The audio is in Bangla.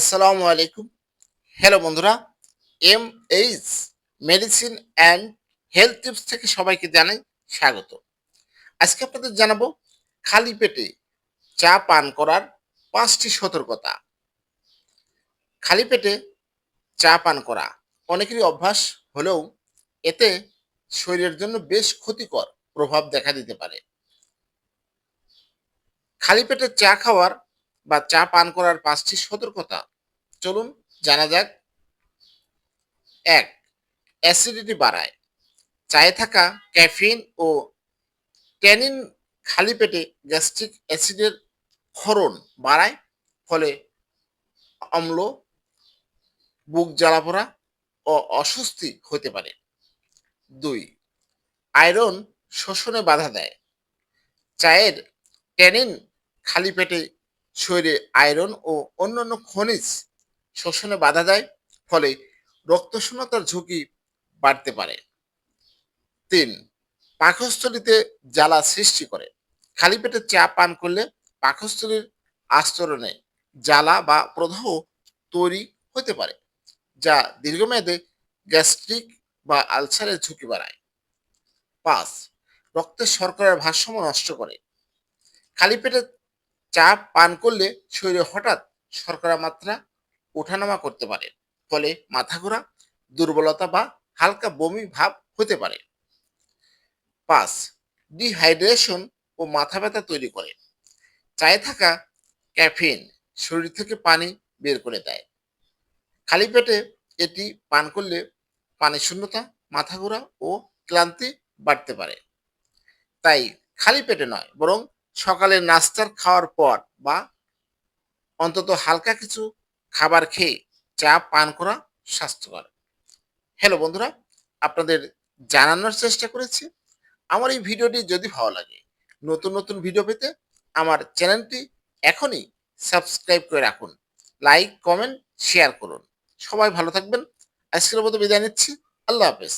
আসসালামু আলাইকুম। হ্যালো বন্ধুরা M H medicine and health tips থেকে সবাইকে জানাই স্বাগত। আজকে আপনাদের জানাব, খালি পেটে চা পান করার পাঁচটি সতর্কতা। খালি পেটে চা পান করা অনেকেরই অভ্যাস হলেও এতে শরীরের জন্য বেশ ক্ষতিকর প্রভাব দেখা দিতে পারে। খালি পেটে চা খাওয়ার বা চা পান করার পাঁচটি সতর্কতা। চলুন জানা যাক। এক, অ্যাসিডিটি বাড়ায়। চায়ে থাকা ক্যাফিন ও ট্যানিন খালি পেটে গ্যাস্ট্রিক অ্যাসিডের ক্ষরণ বাড়ায়, ফলে অম্ল, বুক জ্বালাপোড়া ও অস্বস্তি হতে পারে। দুই, আয়রন শোষণে বাধা দেয়। চায়ের ট্যানিন খালি পেটে শরীরে আয়রন ও অন্যান্য খনিজ শোষণে বাধা দেয়, ফলে রক্তশূন্যতার ঝুঁকি বাড়তে পারে। তিন, পাকস্থলিতে জ্বালা সৃষ্টি করে। খালি পেটে চা পান করলে পাকস্থলীর আস্তরণে জ্বালা বা প্রদাহ তৈরি হতে পারে, যা দীর্ঘমেয়াদে গ্যাস্ট্রিক বা আলসারের ঝুঁকি বাড়ায়। পাঁচ, রক্তের শর্করার ভারসাম্য নষ্ট করে। খালি পেটে চা পান করলে শরীরে হঠাৎ শর্করা মাত্রা ওঠানামা করতে পারে। ফলে মাথা ঘোরা দুর্বলতা বা হালকা বমি ভাব হতে পারে। পাঁচ ডিহাইড্রেশন ও মাথা ব্যথা তৈরি করে। চায়ে থাকা ক্যাফিন শরীর থেকে পানি বের করে দেয়। খালি পেটে এটি পান করলে পানি শূন্যতা মাথা ঘোরা ও ক্লান্তি বাড়তে পারে। তাই খালি পেটে নয়, বরং সকালে নাস্তার খাওয়ার পর বা অন্তত হালকা কিছু খাবার খেয়ে চা পান করা স্বাস্থ্যকর। হ্যালো বন্ধুরা, আপনাদের জানানোর চেষ্টা করেছি। আমার এই ভিডিওটি যদি ভালো লাগে, নতুন নতুন ভিডিও পেতে আমার চ্যানেলটি এখনই সাবস্ক্রাইব করে রাখুন। লাইক কমেন্ট শেয়ার করুন। সবাই ভালো থাকবেন। আজকের মতো বিদায় নিচ্ছি। আল্লাহ হাফেজ।